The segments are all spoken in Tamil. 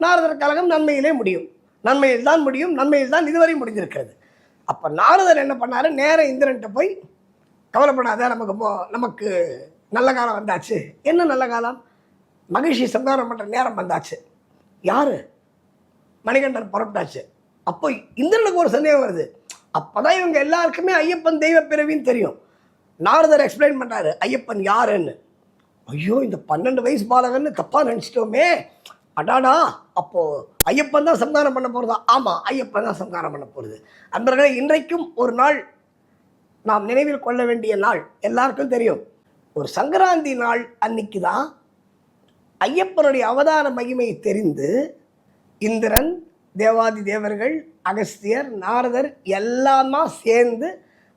நாரதர் கழகம் நன்மையிலே முடியும். நன்மையில் தான் முடியும். நன்மையில் தான் இதுவரை முடிஞ்சிருக்கிறது. அப்போ நாரதர் என்ன பண்ணாரு? நேர இந்திரன்ட்ட போய் கவலைப்படாத நமக்கு மோ- நமக்கு நல்ல காலம் வந்தாச்சு. என்ன நல்ல காலம்? மகிழ்ச்சி சந்தோஷம் பண்ணுற நேரம் வந்தாச்சு. யார்? மணிகண்டன் புறப்பட்டாச்சு. அப்போ இந்திரனுக்கு ஒரு சந்தேகம் வருது. அப்போ தான் இவங்க எல்லாருக்குமே ஐயப்பன் தெய்வ பிறவின்னு தெரியும். நாரதர் எக்ஸ்பிளைன் பண்ணுறாரு ஐயப்பன் யாருன்னு? ஐயோ இந்த பன்னெண்டு வயசு பாலகன்னு தப்பாக நினச்சிட்டோமே. அடாடா அப்போ ஐயப்பன் தான் சம்ஹாரம் பண்ண போறதா? ஆமா ஐயப்பன் தான் சம்ஹாரம் பண்ண போறது. அன்பர்களே இன்றைக்கும் ஒரு நாள் நாம் நினைவில் கொள்ள வேண்டிய நாள். எல்லாருக்கும் தெரியும். ஒரு சங்கராந்தி நாள் அன்னைக்கு தான் ஐயப்பனுடைய அவதார மகிமையை தெரிந்து இந்திரன் தேவாதி தேவர்கள் அகஸ்தியர் நாரதர் எல்லாமா சேர்ந்து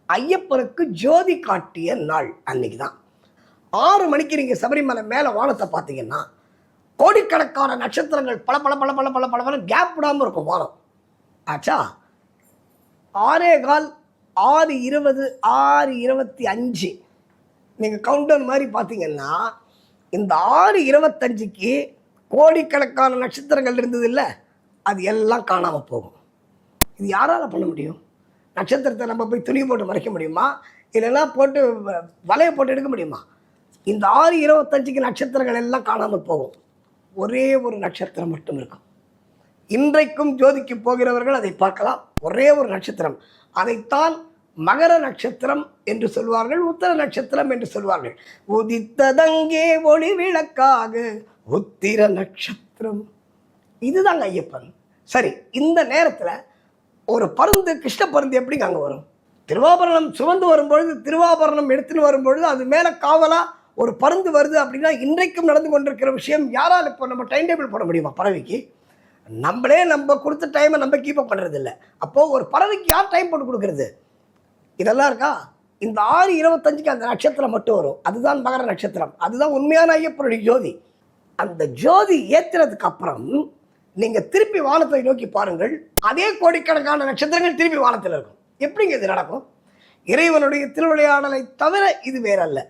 ஐயப்பனுக்கு ஜோதி காட்டிய நாள் அன்னைக்கு தான். ஆறு மணிக்கு நீங்கள் சபரிமலை மேலே வானத்தை பார்த்தீங்கன்னா கோடிக்கணக்கான நட்சத்திரங்கள் பல பல பல பல பல பல பல கேப் விடாமல் இருக்கும் வானம் ஆச்சா? ஆறே கால் ஆறு இருபது ஆறு இருபத்தி அஞ்சு. நீங்கள் கவுண்டர் மாதிரி பார்த்தீங்கன்னா இந்த ஆறு இருபத்தஞ்சிக்கு கோடிக்கணக்கான நட்சத்திரங்கள் இருந்தது இல்லை அது எல்லாம் காணாமல் போகும். இது யாரால் பண்ண முடியும்? நட்சத்திரத்தை நம்ம போய் துணி போட்டு மறைக்க முடியுமா? இல்லைன்னா போட்டு வ- வலையை போட்டு எடுக்க முடியுமா? இந்த ஆறு இருபத்தஞ்சுக்கு நட்சத்திரங்கள் எல்லாம் காணாமல் போகும். ஒரே ஒரு நட்சத்திரம் மட்டும் இருக்கும். இன்றைக்கும் ஜோதிக்கு போகிறவர்கள் அதை பார்க்கலாம். ஒரே ஒரு நட்சத்திரம். அதைத்தான் மகர நட்சத்திரம் என்று சொல்வார்கள் உத்தர நட்சத்திரம் என்று சொல்வார்கள். உதித்ததங்கே ஒளி விளக்காக உத்திர நட்சத்திரம். இதுதாங்க ஐயப்பன். சரி இந்த நேரத்தில் ஒரு பருந்து கிருஷ்ண பருந்து எப்படிங்க அங்கே வரும்? திருவாபரணம் சுமந்து வரும்பொழுது திருவாபரணம் எடுத்துன்னு வரும்பொழுது அது மேலே காவலாக ஒரு பருந்து வருது அப்படின்னா இன்றைக்கும் நடந்து கொண்டிருக்கிற விஷயம் யாரால் இப்போ நம்ம டைம் டேபிள் போட முடியுமா? பறவைக்கு. நம்மளே நம்ம கொடுத்த டைமை நம்ம கீப் அப் பண்ணுறது இல்லை அப்போது ஒரு பறவைக்கு யார் டைம் போட்டு கொடுக்குறது? இதெல்லாம் இருக்கா? இந்த ஆறு இருபத்தஞ்சுக்கு அந்த நட்சத்திரம் மட்டும் வரும். அதுதான் மகர நட்சத்திரம். அதுதான் உண்மையான ஐயப்பனுடைய ஜோதி. அந்த ஜோதி ஏற்றுறதுக்கு அப்புறம் நீங்கள் திருப்பி வானத்தை நோக்கி பாருங்கள். அதே கோடிக்கணக்கான நட்சத்திரங்கள் திருப்பி வானத்தில் இருக்கும். எப்படிங்க இது நடக்கும்? இறைவனுடைய திருவிளையாடலை தவிர இது வேறல்ல.